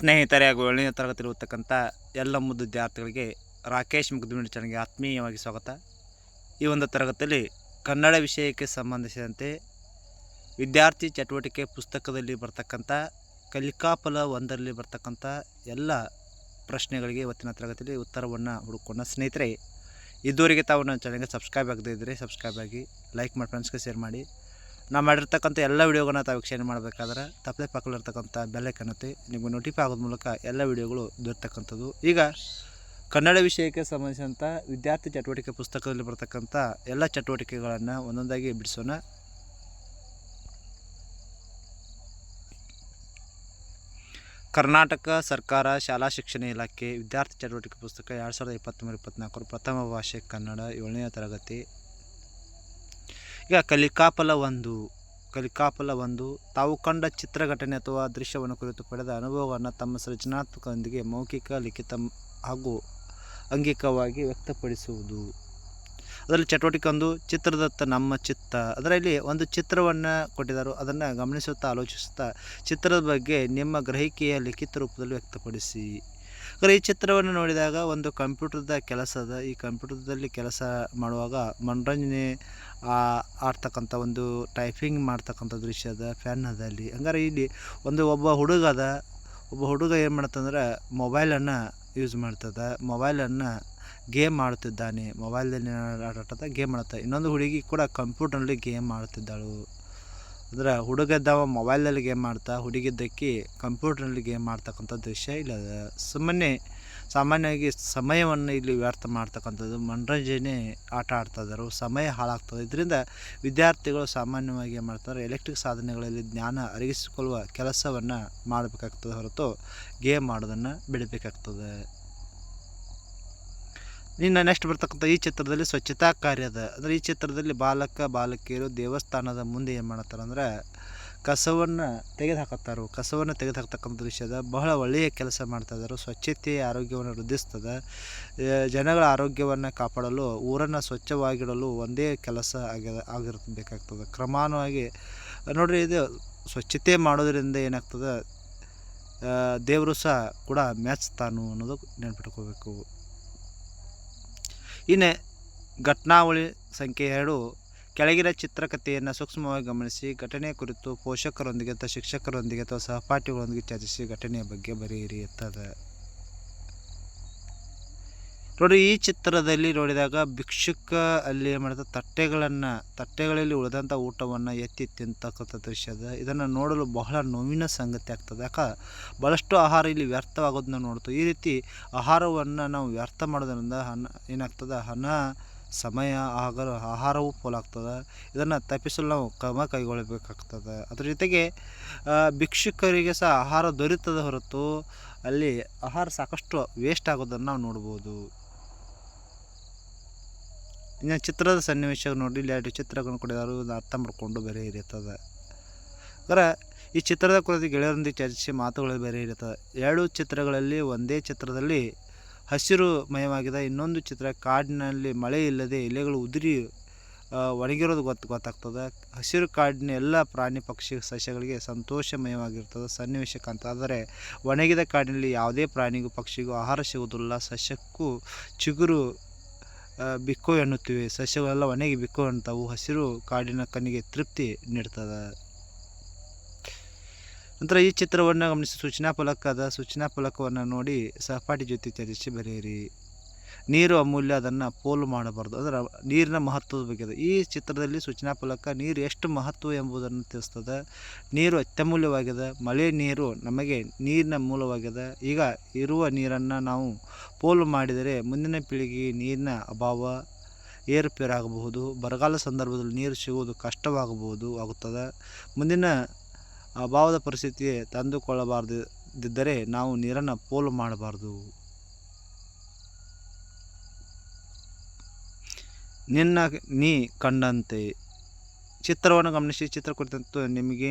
ಸ್ನೇಹಿತರೆ ಹಾಗೂ ಏಳನೇ ತರಗತಿ ಎಲ್ಲ ಮುದ್ದು ವಿದ್ಯಾರ್ಥಿಗಳಿಗೆ ರಾಕೇಶ್ ಮುಗ್ದುಮಿಡಿ ಚಾನಲ್ಗೆ ಆತ್ಮೀಯವಾಗಿ ಸ್ವಾಗತ. ಈ ಒಂದು ತರಗತಿಯಲ್ಲಿ ಕನ್ನಡ ವಿಷಯಕ್ಕೆ ಸಂಬಂಧಿಸಿದಂತೆ ವಿದ್ಯಾರ್ಥಿ ಚಟುವಟಿಕೆ ಪುಸ್ತಕದಲ್ಲಿ ಬರ್ತಕ್ಕಂಥ, ಕಲಿಕಾಫಲ ಒಂದರಲ್ಲಿ ಬರ್ತಕ್ಕಂಥ ಎಲ್ಲ ಪ್ರಶ್ನೆಗಳಿಗೆ ಇವತ್ತಿನ ತರಗತಿಯಲ್ಲಿ ಉತ್ತರವನ್ನು ಹುಡುಕೋಣ. ಸ್ನೇಹಿತರೆ, ಇದುವರೆಗೆ ತಾವು ನನ್ನ ಚಾನಲ್ಗೆ ಸಬ್ಸ್ಕ್ರೈಬ್ ಆಗದೇ ಇದ್ದರೆ ಸಬ್ಸ್ಕ್ರೈಬ್ ಆಗಿ, ಲೈಕ್ ಮಾಡಿ ಫ್ರೆಂಡ್ಸ್ಗೆ ಶೇರ್ ಮಾಡಿ. ನಾವು ಮಾಡಿರ್ತಕ್ಕಂಥ ಎಲ್ಲ ವೀಡಿಯೋಗಳನ್ನ ತಾವು ವೀಕ್ಷಣೆ ಮಾಡಬೇಕಾದ್ರೆ ತಪ್ಪದೆ ಪಕ್ಕದಲ್ಲಿರ್ತಕ್ಕಂಥ ಬೆಲ್ಲೈಕನ್ನತ್ತೆ ನಿಮಗೆ ನೋಟಿಫೈ ಆಗೋದ್ರ ಮೂಲಕ ಎಲ್ಲ ವಿಡಿಯೋಗಳು ದೊರೆತಕ್ಕಂಥದ್ದು. ಈಗ ಕನ್ನಡ ವಿಷಯಕ್ಕೆ ಸಂಬಂಧಿಸಿದಂಥ ವಿದ್ಯಾರ್ಥಿ ಚಟುವಟಿಕೆ ಪುಸ್ತಕದಲ್ಲಿ ಬರ್ತಕ್ಕಂಥ ಎಲ್ಲ ಚಟುವಟಿಕೆಗಳನ್ನು ಒಂದೊಂದಾಗಿ ಬಿಡಿಸೋಣ. ಕರ್ನಾಟಕ ಸರ್ಕಾರ ಶಾಲಾ ಶಿಕ್ಷಣ ಇಲಾಖೆ ವಿದ್ಯಾರ್ಥಿ ಚಟುವಟಿಕೆ ಪುಸ್ತಕ ಎರಡು ಸಾವಿರದ ಇಪ್ಪತ್ತ್ಮೂರು ಇಪ್ಪತ್ತ್ನಾಲ್ಕರ ಪ್ರಥಮ ಭಾಷೆ ಕನ್ನಡ ಏಳನೇ ತರಗತಿ ಈಗ ಕಲಿಕಾಫಲ ಒಂದು ಕಲಿಕಾಫಲ ಒಂದು. ತಾವು ಕಂಡ ಚಿತ್ರಘಟನೆ ಅಥವಾ ದೃಶ್ಯವನ್ನು ಕುರಿತು ಪಡೆದ ಅನುಭವವನ್ನು ತಮ್ಮ ಸೃಜನಾತ್ಮಕದೊಂದಿಗೆ ಮೌಖಿಕ, ಲಿಖಿತ ಹಾಗೂ ಅಂಗಿಕವಾಗಿ ವ್ಯಕ್ತಪಡಿಸುವುದು. ಅದರಲ್ಲಿ ಚಟುವಟಿಕೆ ಒಂದು, ಚಿತ್ರದತ್ತ ನಮ್ಮ ಚಿತ್ತ. ಅದರಲ್ಲಿ ಒಂದು ಚಿತ್ರವನ್ನು ಕೊಟ್ಟಿದ್ದರು. ಅದನ್ನು ಗಮನಿಸುತ್ತಾ, ಆಲೋಚಿಸುತ್ತಾ ಚಿತ್ರದ ಬಗ್ಗೆ ನಿಮ್ಮ ಗ್ರಹಿಕೆಯ ಲಿಖಿತ ರೂಪದಲ್ಲಿ ವ್ಯಕ್ತಪಡಿಸಿ. ಅಂದರೆ ಈ ಚಿತ್ರವನ್ನು ನೋಡಿದಾಗ ಒಂದು ಕಂಪ್ಯೂಟರ್ದ ಕೆಲಸದ, ಈ ಕಂಪ್ಯೂಟರ್ದಲ್ಲಿ ಕೆಲಸ ಮಾಡುವಾಗ ಮನೋರಂಜನೆ ಆಡ್ತಕ್ಕಂಥ ಒಂದು ಟೈಪಿಂಗ್ ಮಾಡ್ತಕ್ಕಂಥ ದೃಶ್ಯ ಅದ ಫ್ಯಾನ್ ಅದ ಅಲ್ಲಿ. ಹಂಗಾರೆ ಇಲ್ಲಿ ಒಂದು ಒಬ್ಬ ಹುಡುಗ ಅದ. ಒಬ್ಬ ಹುಡುಗ ಏನು ಮಾಡ್ತಂದ್ರೆ ಮೊಬೈಲನ್ನು ಯೂಸ್ ಮಾಡ್ತದ. ಮೊಬೈಲನ್ನು ಗೇಮ್ ಆಡುತ್ತಿದ್ದಾನೆ ಮೊಬೈಲ್ದಲ್ಲಿ ಆಟಾಡ್ತಾ ಗೇಮ್ ಆಡ್ತಾ ಇನ್ನೊಂದು ಹುಡುಗಿ ಕೂಡ ಕಂಪ್ಯೂಟರ್ನಲ್ಲಿ ಗೇಮ್ ಆಡುತ್ತಿದ್ದಾಳು ಅಂದ್ರೆ ಇದ್ದವ ಮೊಬೈಲಲ್ಲಿ ಗೇಮ್ ಮಾಡ್ತಾ ಹುಡುಗಿದ್ದಕ್ಕೆ ಕಂಪ್ಯೂಟರ್ನಲ್ಲಿ ಗೇಮ್ ಮಾಡ್ತಕ್ಕಂಥ ದೃಶ್ಯ ಇಲ್ಲ ಸುಮ್ಮನೆ ಸಾಮಾನ್ಯವಾಗಿ ಸಮಯವನ್ನು ಇಲ್ಲಿ ವ್ಯರ್ಥ ಮಾಡ್ತಕ್ಕಂಥದ್ದು ಮನರಂಜನೆ ಆಟ ಆಡ್ತಾ ಇದ್ದಾರೆ. ಸಮಯ ಹಾಳಾಗ್ತದೆ. ಇದರಿಂದ ವಿದ್ಯಾರ್ಥಿಗಳು ಸಾಮಾನ್ಯವಾಗಿ ಏನು ಮಾಡ್ತಾರೆ ಎಲೆಕ್ಟ್ರಿಕ್ ಸಾಧನೆಗಳಲ್ಲಿ ಜ್ಞಾನ ಅರಗಿಸಿಕೊಳ್ಳುವ ಕೆಲಸವನ್ನು ಮಾಡಬೇಕಾಗ್ತದೆ ಹೊರತು ಗೇಮ್ ಆಡೋದನ್ನು ಬಿಡಬೇಕಾಗ್ತದೆ. ಇನ್ನು ನೆಕ್ಸ್ಟ್ ಬರ್ತಕ್ಕಂಥ ಈ ಚಿತ್ರದಲ್ಲಿ ಸ್ವಚ್ಛತಾ ಕಾರ್ಯದ, ಅಂದರೆ ಈ ಚಿತ್ರದಲ್ಲಿ ಬಾಲಕ, ಬಾಲಕಿಯರು ದೇವಸ್ಥಾನದ ಮುಂದೆ ಏನು ಮಾಡ್ತಾರೆ ಅಂದ್ರೆ ಕಸವನ್ನು ತೆಗೆದು ಹಾಕುತ್ತಾರೆ ಕಸವನ್ನು ತೆಗೆದು ಹಾಕ್ತಕ್ಕಂಥ ದೃಶ್ಯದ ಬಹಳ ಒಳ್ಳೆಯ ಕೆಲಸ ಮಾಡ್ತಾ ಇದ್ದಾರೆ ಸ್ವಚ್ಛತೆ ಆರೋಗ್ಯವನ್ನು ವೃದ್ಧಿಸ್ತದೆ ಜನಗಳ ಆರೋಗ್ಯವನ್ನು ಕಾಪಾಡಲು, ಊರನ್ನು ಸ್ವಚ್ಛವಾಗಿಡಲು ಒಂದೇ ಕೆಲಸ ಆಗ್ಯದ, ಆಗಿರಬೇಕಾಗ್ತದೆ. ಕ್ರಮಾನುವಾಗಿ, ನೋಡಿರಿ ಇದು ಸ್ವಚ್ಛತೆ ಮಾಡೋದರಿಂದ ಏನಾಗ್ತದೆ ದೇವರು ಸಹ ಕೂಡ ಮೆಚ್ತಾನು ಅನ್ನೋದು ನೆನ್ಪಿಟ್ಕೋಬೇಕು. ಇನ್ನು ಘಟನಾವಳಿ ಸಂಖ್ಯೆ ಎರಡು ಕೆಳಗಿನ ಚಿತ್ರಕಥೆಯನ್ನು ಸೂಕ್ಷ್ಮವಾಗಿ ಗಮನಿಸಿ, ಘಟನೆ ಕುರಿತು ಪೋಷಕರೊಂದಿಗೆ ಅಥವಾ ಶಿಕ್ಷಕರೊಂದಿಗೆ ಅಥವಾ ಸಹಪಾಠಿಗಳೊಂದಿಗೆ ಚರ್ಚಿಸಿ ಘಟನೆಯ ಬಗ್ಗೆ ಬರೆಯಿರಿ ಎತ್ತದೆ. ನೋಡಿ, ಈ ಚಿತ್ರದಲ್ಲಿ ನೋಡಿದಾಗ ಭಿಕ್ಷುಕ ಅಲ್ಲಿ ಏನು ಮಾಡ್ತಾರೆ ತಟ್ಟೆಗಳನ್ನು, ತಟ್ಟೆಗಳಲ್ಲಿ ಉಳಿದಂಥ ಊಟವನ್ನು ಎತ್ತಿ ತಿಂತಕ್ಕಂಥ ದೃಶ್ಯದ ಇದನ್ನು ನೋಡಲು ಬಹಳ ನೋವಿನ ಸಂಗತಿ ಆಗ್ತದೆ. ಯಾಕೆ? ಭಾಳಷ್ಟು ಆಹಾರ ಇಲ್ಲಿ ವ್ಯರ್ಥವಾಗೋದನ್ನ ನೋಡ್ತು. ಈ ರೀತಿ ಆಹಾರವನ್ನು ನಾವು ವ್ಯರ್ಥ ಮಾಡೋದ್ರಿಂದ ಹಣ ಏನಾಗ್ತದೆ? ಹಣ ಸಮಯ ಆಗಲು ಆಹಾರವೂ ಪೋಲಾಗ್ತದೆ. ಇದನ್ನು ತಪ್ಪಿಸಲು ನಾವು ಕ್ರಮ ಕೈಗೊಳ್ಳಬೇಕಾಗ್ತದೆ. ಅದ್ರ ಜೊತೆಗೆ ಭಿಕ್ಷುಕರಿಗೆ ಸಹ ಆಹಾರ ದೊರೀತದೆ ಹೊರತು ಅಲ್ಲಿ ಆಹಾರ ಸಾಕಷ್ಟು ವೇಸ್ಟ್ ಆಗೋದನ್ನು ನಾವು ನೋಡ್ಬೋದು. ಇನ್ನು ಚಿತ್ರದ ಸನ್ನಿವೇಶ ನೋಡಿ, ಇಲ್ಲಿ ಎರಡು ಚಿತ್ರಗಳನ್ನು ಕೊಡಿದಾರು ಅರ್ಥ ಮಾಡಿಕೊಂಡು ಬೇರೆ ಇರ್ತದೆ. ಅದರ ಈ ಚಿತ್ರದ ಕುರಿತು ಗೆಳೆಯರೊಂದಿಗೆ ಚರ್ಚಿಸಿ ಮಾತುಗಳು ಬೇರೆ ಇರ್ತದೆ. ಎರಡು ಚಿತ್ರಗಳಲ್ಲಿ ಒಂದೇ ಚಿತ್ರದಲ್ಲಿ ಹಸಿರು ಮಯವಾಗಿದೆ ಇನ್ನೊಂದು ಚಿತ್ರ, ಕಾಡಿನಲ್ಲಿ ಮಳೆ ಇಲ್ಲದೆ ಎಲೆಗಳು ಉದುರಿ ಒಣಗಿರೋದು ಗೊತ್ತು ಗೊತ್ತಾಗ್ತದೆ. ಹಸಿರು ಕಾಡಿನ ಎಲ್ಲ ಪ್ರಾಣಿ ಪಕ್ಷಿ ಸಸ್ಯಗಳಿಗೆ ಸಂತೋಷಮಯವಾಗಿರ್ತದೆ. ಸನ್ನಿವೇಶ ಆದರೆ, ಒಣಗಿದ ಕಾಡಿನಲ್ಲಿ ಯಾವುದೇ ಪ್ರಾಣಿಗೂ, ಪಕ್ಷಿಗೂ ಆಹಾರ ಸಿಗುವುದಿಲ್ಲ. ಸಸ್ಯಕ್ಕೂ ಚಿಗುರು ಬಿಕ್ಕು ಎನ್ನುತ್ತಿವೆ. ಸಸ್ಯಗಳೆಲ್ಲ ಒಣಗಿ ಬಿಕ್ಕು ಎನ್ನುತ್ತವು ಹಸಿರು ಕಾಡಿನ ಕಣ್ಣಿಗೆ ತೃಪ್ತಿ ನೀಡ್ತದೆ. ನಂತರ ಈ ಚಿತ್ರವನ್ನು ಗಮನಿಸಿ. ಸೂಚನಾ ಫಲಕದ ಸೂಚನಾ ಫಲಕವನ್ನು ನೋಡಿ ಸಹಪಾಠಿ ಜೊತೆ ಚರ್ಚಿಸಿ ಬರೆಯಿರಿ. ನೀರು ಅಮೂಲ್ಯ, ಅದನ್ನು ಪೋಲು ಮಾಡಬಾರ್ದು. ಅದರ ನೀರಿನ ಮಹತ್ವದ ಬಗ್ಗೆ. ಈ ಚಿತ್ರದಲ್ಲಿ ಸೂಚನಾ ಫಲಕ ನೀರು ಎಷ್ಟು ಮಹತ್ವ ಎಂಬುದನ್ನು ತಿಳಿಸ್ತದೆ. ನೀರು ಅತ್ಯಮೂಲ್ಯವಾಗಿದೆ. ಮಳೆ ನೀರು ನಮಗೆ ನೀರಿನ ಮೂಲವಾಗಿದೆ. ಈಗ ಇರುವ ನೀರನ್ನು ನಾವು ಪೋಲು ಮಾಡಿದರೆ ಮುಂದಿನ ಪೀಳಿಗೆ ನೀರಿನ ಅಭಾವ ಏರುಪೇರಾಗಬಹುದು ಬರಗಾಲ ಸಂದರ್ಭದಲ್ಲಿ ನೀರು ಸಿಗುವುದು ಕಷ್ಟವಾಗಬಹುದು, ಆಗುತ್ತದೆ. ಮುಂದಿನ ಅಭಾವದ ಪರಿಸ್ಥಿತಿ ತಂದುಕೊಳ್ಳಬಾರದಿದ್ದರೆ ನಾವು ನೀರನ್ನು ಪೋಲು ಮಾಡಬಾರ್ದು. ನಿನ್ನ ನೀ ಕಂಡಂತೆ. ಚಿತ್ರವನ್ನು ಗಮನಿಸಿ, ಚಿತ್ರ ಕುರಿತಂತೆ ನಿಮಗೆ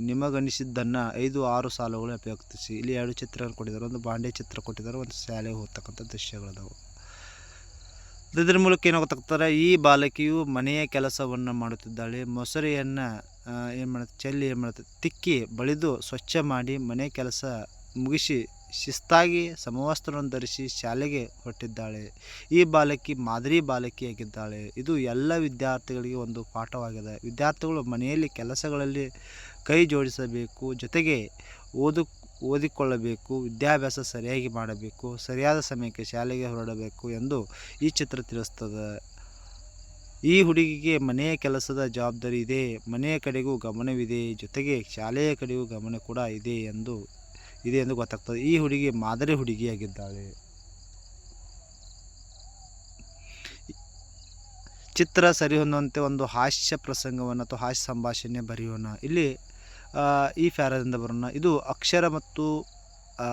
ನಿಮಗನಿಸಿದ್ದನ್ನು ಐದು, ಆರು ಸಾಲುಗಳು ಉಪಯೋಗಿಸಿ ಇಲ್ಲಿ ಎರಡು ಚಿತ್ರಗಳು ಕೊಟ್ಟಿದ್ದಾರೆ, ಒಂದು ಬಾಂಡೆ ಚಿತ್ರ ಕೊಟ್ಟಿದ್ದಾರೆ, ಒಂದು ಶಾಲೆಗೆ ಹೋಗ್ತಕ್ಕಂಥ ದೃಶ್ಯಗಳದಾವು. ಇದರ ಮೂಲಕ ಏನಾಗುತ್ತಾಗ್ತಾರೆ ಈ ಬಾಲಕಿಯು ಮನೆಯ ಕೆಲಸವನ್ನು ಮಾಡುತ್ತಿದ್ದಾಳೆ, ಮೊಸರೆಯನ್ನು ಏನು ಮಾಡುತ್ತೆ? ಚೆಲ್ಲಿ ಏನು ಮಾಡುತ್ತೆ? ತಿಕ್ಕಿ, ಬಳಿದು ಸ್ವಚ್ಛ ಮಾಡಿ ಮನೆ ಕೆಲಸ ಮುಗಿಸಿ ಶಿಸ್ತಾಗಿ ಸಮವಸ್ತ್ರವನ್ನು ಧರಿಸಿ ಶಾಲೆಗೆ ಹೊರಟಿದ್ದಾಳೆ. ಈ ಬಾಲಕಿ ಮಾದರಿ ಬಾಲಕಿಯಾಗಿದ್ದಾಳೆ. ಇದು ಎಲ್ಲ ವಿದ್ಯಾರ್ಥಿಗಳಿಗೆ ಒಂದು ಪಾಠವಾಗಿದೆ. ವಿದ್ಯಾರ್ಥಿಗಳು ಮನೆಯಲ್ಲಿ ಕೆಲಸಗಳಲ್ಲಿ ಕೈ ಜೋಡಿಸಬೇಕು, ಜೊತೆಗೆ ಓದು, ಓದಿಕೊಳ್ಳಬೇಕು, ವಿದ್ಯಾಭ್ಯಾಸ ಸರಿಯಾಗಿ ಮಾಡಬೇಕು, ಸರಿಯಾದ ಸಮಯಕ್ಕೆ ಶಾಲೆಗೆ ಹೊರಡಬೇಕು ಎಂದು ಈ ಚಿತ್ರ ತಿಳಿಸ್ತದೆ. ಈ ಹುಡುಗಿಗೆ ಮನೆಯ ಕೆಲಸದ ಜವಾಬ್ದಾರಿ ಇದೆ ಮನೆಯ ಕಡೆಗೂ ಗಮನವಿದೆ, ಜೊತೆಗೆ ಶಾಲೆಯ ಕಡೆಗೂ ಗಮನ ಕೂಡ ಇದೆ ಎಂದು ಇದೆ ಎಂದು ಗೊತ್ತಾಗ್ತದೆ. ಈ ಹುಡುಗಿ ಮಾದರಿ ಹುಡುಗಿಯಾಗಿದ್ದಾಳೆ. ಚಿತ್ರ ಸರಿ ಹೊಂದುವಂತೆ ಒಂದು ಹಾಸ್ಯ ಪ್ರಸಂಗವನ್ನು ಅಥವಾ ಹಾಸ್ಯ ಸಂಭಾಷಣೆ ಬರೆಯೋಣ. ಇಲ್ಲಿ ಈ ಫ್ಯಾರದಿಂದ ಬರೋಣ. ಇದು ಅಕ್ಷರ ಮತ್ತು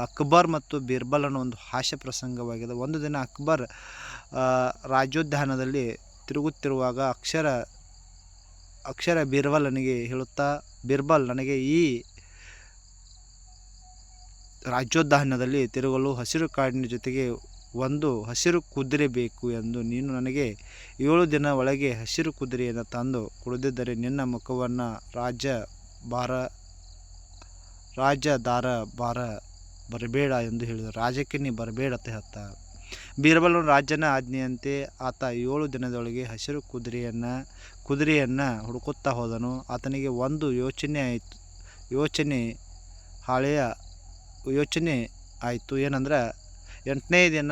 ಅಕ್ಬರ್ ಮತ್ತು ಬೀರ್ಬಲ್ ಅನ್ನೋ ಒಂದು ಹಾಸ್ಯ ಪ್ರಸಂಗವಾಗಿದೆ. ಒಂದು ದಿನ ಅಕ್ಬರ್ ರಾಜ್ಯೋದ್ಯಾನದಲ್ಲಿ ತಿರುಗುತ್ತಿರುವಾಗ ಅಕ್ಷರ ಅಕ್ಷರ ಬೀರ್ಬಲನಿಗೆ ಹೇಳುತ್ತಾ, ಬಿರ್ಬಲ್, ನನಗೆ ಈ ರಾಜ್ಯೋದ್ಯಾನದಲ್ಲಿ ತಿರುಗಲು ಹಸಿರು ಕಾಡಿನ ಜೊತೆಗೆ ಒಂದು ಹಸಿರು ಕುದುರೆ ಬೇಕು ಎಂದು ನೀನು ನನಗೆ ಏಳು ದಿನ ಒಳಗೆ ಹಸಿರು ಕುದುರೆಯನ್ನು ತಂದು ಕುಡಿದಿದ್ದರೆ ನಿನ್ನ ಮುಖವನ್ನು ರಾಜ್ಯ ಭಾರ ರಾಜದಾರ ಬಾರ ಬರಬೇಡ ಎಂದು ಹೇಳಿದರು ರಾಜಕ್ಕೆ ನೀ ಬರಬೇಡ ಅಂತ ಬೀರ್ಬಲನು ರಾಜನ ಆಜ್ಞೆಯಂತೆ ಆತ ಏಳು ದಿನದೊಳಗೆ ಹಸಿರು ಕುದುರೆಯನ್ನು ಕುದುರೆಯನ್ನು ಹುಡುಕುತ್ತಾ ಹೋದನು. ಆತನಿಗೆ ಒಂದು ಯೋಚನೆ ಆಯಿತು, ಯೋಚನೆ, ಹಳೆಯ ಯೋಚನೆ ಆಯಿತು. ಏನಂದ್ರೆ, ಎಂಟನೇ ದಿನ,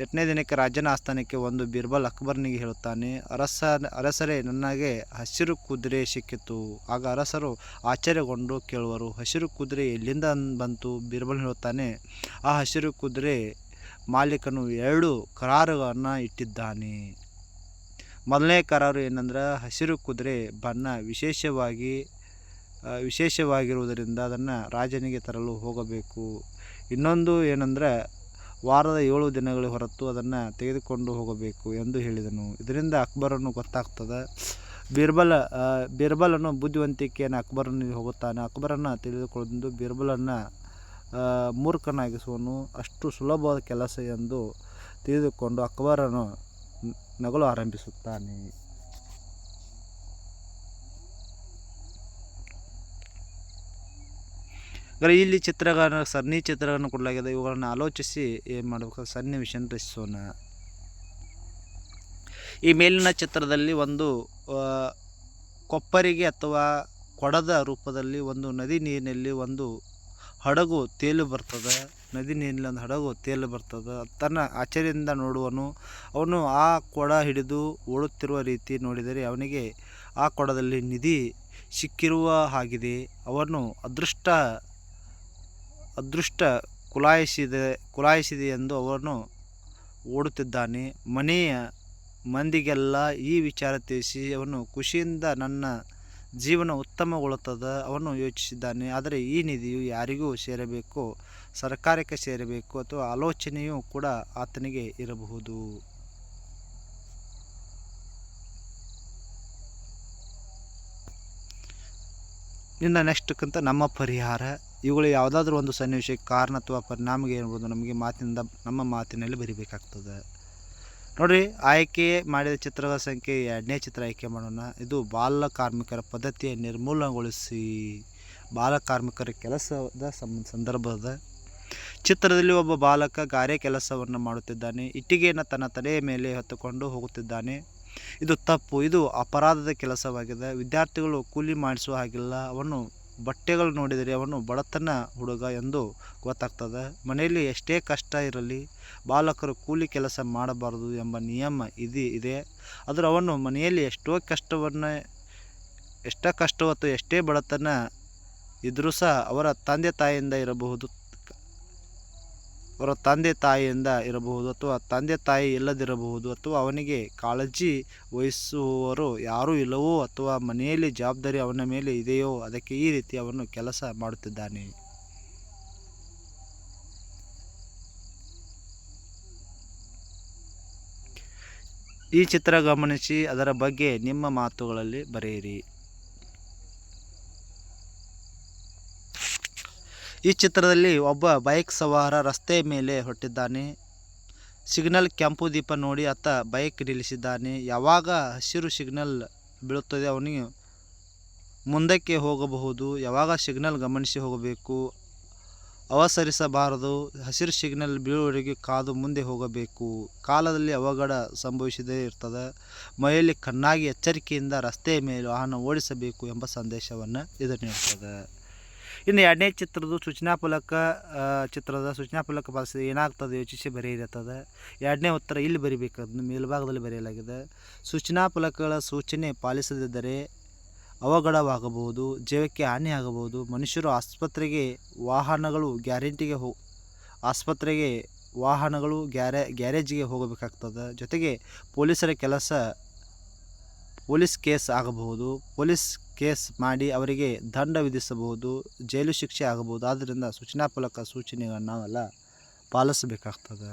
ಎಂಟನೇ ದಿನಕ್ಕೆ ರಾಜನ ಆಸ್ಥಾನಕ್ಕೆ ಒಂದು ಬೀರ್ಬಲ್ ಅಕ್ಬರ್ನಿಗೆ ಹೇಳುತ್ತಾನೆ ಅರಸ ಅರಸರೇ ನನಗೆ ಹಸಿರು ಕುದುರೆ ಸಿಕ್ಕಿತು. ಆಗ ಅರಸರು ಆಶ್ಚರ್ಯಗೊಂಡು ಕೇಳುವರು, ಹಸಿರು ಕುದುರೆ ಎಲ್ಲಿಂದ ಬಂತು? ಬೀರ್ಬಲ್ ಹೇಳುತ್ತಾನೆ, ಆ ಹಸಿರು ಕುದುರೆ ಮಾಲೀಕನು ಎರಡು ಕರಾರುಗಳನ್ನು ಇಟ್ಟಿದ್ದಾನೆ. ಮೊದಲನೇ ಕರಾರು ಏನಂದ್ರೆ ಹಸಿರು ಕುದುರೆ ಬಣ್ಣ ವಿಶೇಷವಾಗಿ ವಿಶೇಷವಾಗಿರುವುದರಿಂದ ಅದನ್ನು ರಾಜನಿಗೆ ತರಲು ಹೋಗಬೇಕು. ಇನ್ನೊಂದು ಏನಂದರೆ ವಾರದ ಏಳು ದಿನಗಳ ಹೊರತು ಅದನ್ನು ತೆಗೆದುಕೊಂಡು ಹೋಗಬೇಕು ಎಂದು ಹೇಳಿದನು. ಇದರಿಂದ ಅಕ್ಬರನ್ನು ಗೊತ್ತಾಗ್ತದೆ. ಬೀರ್ಬಲ ಬಿರ್ಬಲನು ಬುದ್ಧಿವಂತಿಕೆಯನ್ನು ಅಕ್ಬರನಿಗೆ ಹೋಗುತ್ತಾನೆ. ಅಕ್ಬರನ್ನು ತಿಳಿದುಕೊಂಡು ಬೀರ್ಬಲನ್ನು ಮೂರ್ಖನಾಗಿಸುವನು ಅಷ್ಟು ಸುಲಭವಾದ ಕೆಲಸ ಎಂದು ತಿಳಿದುಕೊಂಡು ಅಕ್ಬರನು ನಗಲು ಆರಂಭಿಸುತ್ತಾನೆ. ಅಂದರೆ ಇಲ್ಲಿ ಚಿತ್ರಗಳನ್ನು ಸರಣಿ ಚಿತ್ರಗಳನ್ನು ಕೊಡಲಾಗಿದೆ. ಇವುಗಳನ್ನು ಆಲೋಚಿಸಿ ಏನು ಮಾಡಬೇಕು? ವಿಷಯ ರಚಿಸೋಣ. ಈ ಮೇಲಿನ ಚಿತ್ರದಲ್ಲಿ ಒಂದು ಕೊಪ್ಪರಿಗೆ ಅಥವಾ ಕೊಡದ ರೂಪದಲ್ಲಿ ಒಂದು ನದಿ ನೀರಿನಲ್ಲಿ ಒಂದು ಹಡಗು ತೇಲು ಬರ್ತದೆ, ನದಿ ನೀರಿನಲ್ಲಿ ಒಂದು ಹಡಗು ತೇಲು ಬರ್ತದೆ. ತನ್ನ ಆಶ್ಚರ್ಯದಿಂದ ನೋಡುವನು, ಅವನು ಆ ಕೊಡ ಹಿಡಿದು ಓಡುತ್ತಿರುವ ರೀತಿ ನೋಡಿದರೆ ಅವನಿಗೆ ಆ ಕೊಡದಲ್ಲಿ ನಿಧಿ ಸಿಕ್ಕಿರುವ ಹಾಗಿದೆ. ಅವನು ಅದೃಷ್ಟ ಅದೃಷ್ಟ ಕುಲಾಯಿಸಿದೆ ಕುಲಾಯಿಸಿದೆ ಎಂದು ಅವನು ಓಡುತ್ತಿದ್ದಾನೆ. ಮನೆಯ ಮಂದಿಗೆಲ್ಲ ಈ ವಿಚಾರ ತಿಳಿಸಿ ಅವನು ಖುಷಿಯಿಂದ ನನ್ನ ಜೀವನ ಉತ್ತಮಗೊಳ್ಳುತ್ತದೆ ಅವನು ಯೋಚಿಸಿದ್ದಾನೆ. ಆದರೆ ಈ ನಿಧಿಯು ಯಾರಿಗೂ ಸೇರಬೇಕು? ಸರ್ಕಾರಕ್ಕೆ ಸೇರಬೇಕು ಅಥವಾ ಆಲೋಚನೆಯೂ ಕೂಡ ಆತನಿಗೆ ಇರಬಹುದು? ಇನ್ನು ನೆಕ್ಸ್ಟ್ಕ್ಕಂತ ನಮ್ಮ ಪರಿಹಾರ. ಇವುಗಳು ಯಾವುದಾದ್ರೂ ಒಂದು ಸನ್ನಿವೇಶಕ್ಕೆ ಕಾರಣ ಅಥವಾ ಪರಿಣಾಮಗೆ ಏನ್ಬೋದು ನಮಗೆ ಮಾತಿನಿಂದ ನಮ್ಮ ಮಾತಿನಲ್ಲಿ ಬರಿಬೇಕಾಗ್ತದೆ. ನೋಡಿರಿ, ಆಯ್ಕೆ ಮಾಡಿದ ಚಿತ್ರದ ಸಂಖ್ಯೆ ಎರಡನೇ ಚಿತ್ರ ಆಯ್ಕೆ ಮಾಡೋಣ. ಇದು ಬಾಲ ಕಾರ್ಮಿಕರ ಪದ್ಧತಿಯ ನಿರ್ಮೂಲನಗೊಳಿಸಿ ಬಾಲ ಕಾರ್ಮಿಕರ ಕೆಲಸದ ಸಂದರ್ಭದ ಚಿತ್ರದಲ್ಲಿ ಒಬ್ಬ ಬಾಲಕ ಗಾರೆ ಕೆಲಸವನ್ನು ಮಾಡುತ್ತಿದ್ದಾನೆ. ಇಟ್ಟಿಗೆಯನ್ನು ತನ್ನ ತಲೆಯ ಮೇಲೆ ಹೊತ್ತುಕೊಂಡು ಹೋಗುತ್ತಿದ್ದಾನೆ. ಇದು ತಪ್ಪು, ಇದು ಅಪರಾಧದ ಕೆಲಸವಾಗಿದೆ. ವಿದ್ಯಾರ್ಥಿಗಳು ಕೂಲಿ ಮಾಡಿಸುವ ಹಾಗಿಲ್ಲ. ಅವನು ಬಟ್ಟೆಗಳು ನೋಡಿದರೆ ಅವನು ಬಡತನ ಹುಡುಗ ಎಂದು ಗೊತ್ತಾಗ್ತದೆ. ಮನೆಯಲ್ಲಿ ಎಷ್ಟೇ ಕಷ್ಟ ಇರಲಿ, ಬಾಲಕರು ಕೂಲಿ ಕೆಲಸ ಮಾಡಬಾರದು ಎಂಬ ನಿಯಮ ಇದು, ಇದೆ. ಆದರೆ ಅವನು ಮನೆಯಲ್ಲಿ ಎಷ್ಟೋ ಕಷ್ಟವನ್ನು, ಎಷ್ಟೇ ಕಷ್ಟ ಹೊತ್ತು ಎಷ್ಟೇ ಬಡತನ ಇದ್ದರೂ ಸಹ ಅವರ ತಂದೆ ತಾಯಿಯಿಂದ ಇರಬಹುದು. ಅವರ ತಂದೆ ತಾಯಿಯಿಂದ ಇರಬಹುದು ಅಥವಾ ತಂದೆ ತಾಯಿ ಇಲ್ಲದಿರಬಹುದು ಅಥವಾ ಅವನಿಗೆ ಕಾಳಜಿ ವಹಿಸುವವರು ಯಾರೂ ಇಲ್ಲವೋ ಅಥವಾ ಮನೆಯಲ್ಲಿ ಜವಾಬ್ದಾರಿ ಅವನ ಮೇಲೆ ಇದೆಯೋ ಅದಕ್ಕೆ ಈ ರೀತಿ ಅವನು ಕೆಲಸ ಮಾಡುತ್ತಿದ್ದಾನೆ. ಈ ಚಿತ್ರ ಗಮನಿಸಿ ಅದರ ಬಗ್ಗೆ ನಿಮ್ಮ ಮಾತುಗಳಲ್ಲಿ ಬರೆಯಿರಿ. ಈ ಚಿತ್ರದಲ್ಲಿ ಒಬ್ಬ ಬೈಕ್ ಸವಾರ ರಸ್ತೆ ಮೇಲೆ ಹೊರಟಿದ್ದಾನೆ. ಸಿಗ್ನಲ್ ಕೆಂಪು ದೀಪ ನೋಡಿ ಆತ ಬೈಕ್ ನಿಲ್ಲಿಸಿದ್ದಾನೆ. ಯಾವಾಗ ಹಸಿರು ಸಿಗ್ನಲ್ ಬೀಳುತ್ತದೆ ಅವನಿಗೆ ಮುಂದಕ್ಕೆ ಹೋಗಬಹುದು. ಯಾವಾಗ ಸಿಗ್ನಲ್ ಗಮನಿಸಿ ಹೋಗಬೇಕು? ಅವಸರಿಸಬಾರದು. ಹಸಿರು ಸಿಗ್ನಲ್ ಬೀಳುವವರೆಗೆ ಕಾದು ಮುಂದೆ ಹೋಗಬೇಕು. ಕಾಲದಲ್ಲಿ ಅವಘಡ ಸಂಭವಿಸದೇ ಇರ್ತದೆ. ಮೈಯಲ್ಲಿ ಕಣ್ಣಾಗಿ ಎಚ್ಚರಿಕೆಯಿಂದ ರಸ್ತೆಯ ಮೇಲೆ ವಾಹನ ಓಡಿಸಬೇಕು ಎಂಬ ಸಂದೇಶವನ್ನು ಇದು ನೀಡ್ತದೆ. ಇನ್ನು ಎರಡನೇ ಚಿತ್ರದ ಸೂಚನಾ ಫಲಕ ಚಿತ್ರದ ಸೂಚನಾ ಫಲಕ ಬಳಸಿದ ಏನಾಗ್ತದೆ? ಯೋಚಿಸಿ ಬರೆಯಿರುತ್ತದೆ ಎರಡನೇ ಉತ್ತರ ಇಲ್ಲಿ ಬರಿಬೇಕು. ಅದನ್ನು ಮೇಲ್ಭಾಗದಲ್ಲಿ ಬರೆಯಲಾಗಿದೆ. ಸೂಚನಾ ಫಲಕಗಳ ಸೂಚನೆ ಪಾಲಿಸದಿದ್ದರೆ ಅವಘಡವಾಗಬಹುದು, ಜೀವಕ್ಕೆ ಹಾನಿಯಾಗಬಹುದು. ಮನುಷ್ಯರು ಆಸ್ಪತ್ರೆಗೆ ವಾಹನಗಳು ಗ್ಯಾರಂಟಿಗೆ ಹೋ, ಆಸ್ಪತ್ರೆಗೆ ವಾಹನಗಳು ಗ್ಯಾರೇ, ಗ್ಯಾರೇಜಿಗೆ ಹೋಗಬೇಕಾಗ್ತದೆ. ಜೊತೆಗೆ ಪೊಲೀಸರ ಕೆಲಸ ಪೊಲೀಸ್ ಕೇಸ್ ಆಗಬಹುದು, ಪೊಲೀಸ್ ಕೇಸ್ ಮಾಡಿ ಅವರಿಗೆ ದಂಡ ವಿಧಿಸಬಹುದು, ಜೈಲು ಶಿಕ್ಷೆ ಆಗಬಹುದು. ಆದ್ದರಿಂದ ಸೂಚನಾ ಫಲಕ ಸೂಚನೆಗಳನ್ನು ನಾವೆಲ್ಲ ಪಾಲಿಸಬೇಕಾಗ್ತದೆ.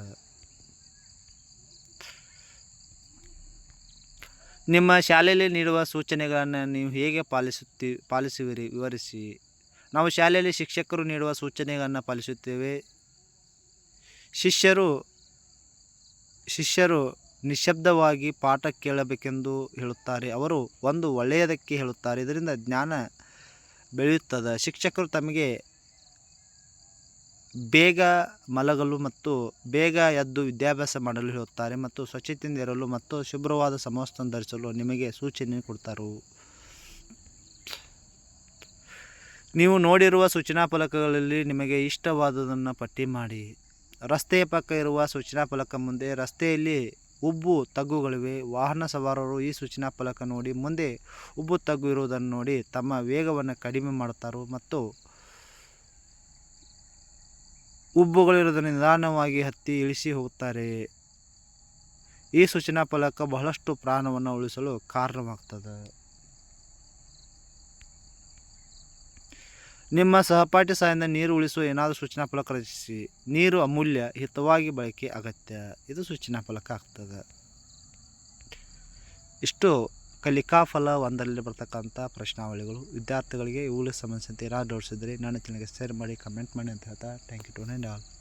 ನಿಮ್ಮ ಶಾಲೆಯಲ್ಲಿ ನೀಡುವ ಸೂಚನೆಗಳನ್ನು ನೀವು ಹೇಗೆ ಪಾಲಿಸುತ್ತಿ, ಪಾಲಿಸುವಿರಿ? ವಿವರಿಸಿ. ನಾವು ಶಾಲೆಯಲ್ಲಿ ಶಿಕ್ಷಕರು ನೀಡುವ ಸೂಚನೆಗಳನ್ನು ಪಾಲಿಸುತ್ತೇವೆ. ಶಿಷ್ಯರು ಶಿಷ್ಯರು ನಿಶಬ್ದವಾಗಿ ಪಾಠ ಕೇಳಬೇಕೆಂದು ಹೇಳುತ್ತಾರೆ. ಅವರು ಒಂದು ಒಳ್ಳೆಯದಕ್ಕೆ ಹೇಳುತ್ತಾರೆ. ಇದರಿಂದ ಜ್ಞಾನ ಬೆಳೆಯುತ್ತದೆ. ಶಿಕ್ಷಕರು ತಮಗೆ ಬೇಗ ಮಲಗಲು ಮತ್ತು ಬೇಗ ಎದ್ದು ವಿದ್ಯಾಭ್ಯಾಸ ಮಾಡಲು ಹೇಳುತ್ತಾರೆ ಮತ್ತು ಸ್ವಚ್ಛತೆಯಿಂದ ಇರಲು ಮತ್ತು ಶುಭ್ರವಾದ ಸಮವಸ್ತ್ರ ಧರಿಸಲು ನಿಮಗೆ ಸೂಚನೆ ಕೊಡ್ತಾರೆ. ನೀವು ನೋಡಿರುವ ಸೂಚನಾ ಫಲಕಗಳಲ್ಲಿ ನಿಮಗೆ ಇಷ್ಟವಾದದನ್ನು ಪಟ್ಟಿ ಮಾಡಿ. ರಸ್ತೆಯ ಪಕ್ಕ ಇರುವ ಸೂಚನಾ ಫಲಕ ಮುಂದೆ ರಸ್ತೆಯಲ್ಲಿ ಉಬ್ಬು ತಗ್ಗುಗಳಿವೆ. ವಾಹನ ಸವಾರರು ಈ ಸೂಚನಾ ಫಲಕ ನೋಡಿ ಮುಂದೆ ಉಬ್ಬು ತಗ್ಗು ಇರುವುದನ್ನು ನೋಡಿ ತಮ್ಮ ವೇಗವನ್ನು ಕಡಿಮೆ ಮಾಡುತ್ತಾರೆ ಮತ್ತು ಉಬ್ಬುಗಳಿರುವುದನ್ನು ನಿಧಾನವಾಗಿ ಹತ್ತಿ ಇಳಿಸಿ ಹೋಗುತ್ತಾರೆ. ಈ ಸೂಚನಾ ಫಲಕ ಬಹಳಷ್ಟು ಪ್ರಾಣವನ್ನು ಉಳಿಸಲು ಕಾರಣವಾಗ್ತದೆ. ನಿಮ್ಮ ಸಹಪಾಠಿ ಸಹಾಯದಿಂದ ನೀರು ಉಳಿಸುವ ಏನಾದರೂ ಸೂಚನಾ ಫಲಕ ರಚಿಸಿ ನೀರು ಅಮೂಲ್ಯ, ಹಿತವಾಗಿ ಬಳಕೆ ಅಗತ್ಯ. ಇದು ಸೂಚನಾ ಫಲಕ ಆಗ್ತದೆ. ಇಷ್ಟು. ಕಲಿಕಾ ಫಲ ಒಂದರಲ್ಲಿ ಬರ್ತಕ್ಕಂಥ ಪ್ರಶ್ನಾವಳಿಗಳು. ವಿದ್ಯಾರ್ಥಿಗಳಿಗೆ ಇವುಗಳಿಗೆ ಸಂಬಂಧಿಸಿದಂತೆ ಏನಾದ್ರು ಡೌಟ್ಸ್ ನನ್ನ ಚಾನಲ್ಗೆ ಶೇರ್ ಮಾಡಿ, ಕಮೆಂಟ್ ಮಾಡಿ ಅಂತ ಹೇಳ್ತಾ ಥ್ಯಾಂಕ್ ಯು ಟು ಆಲ್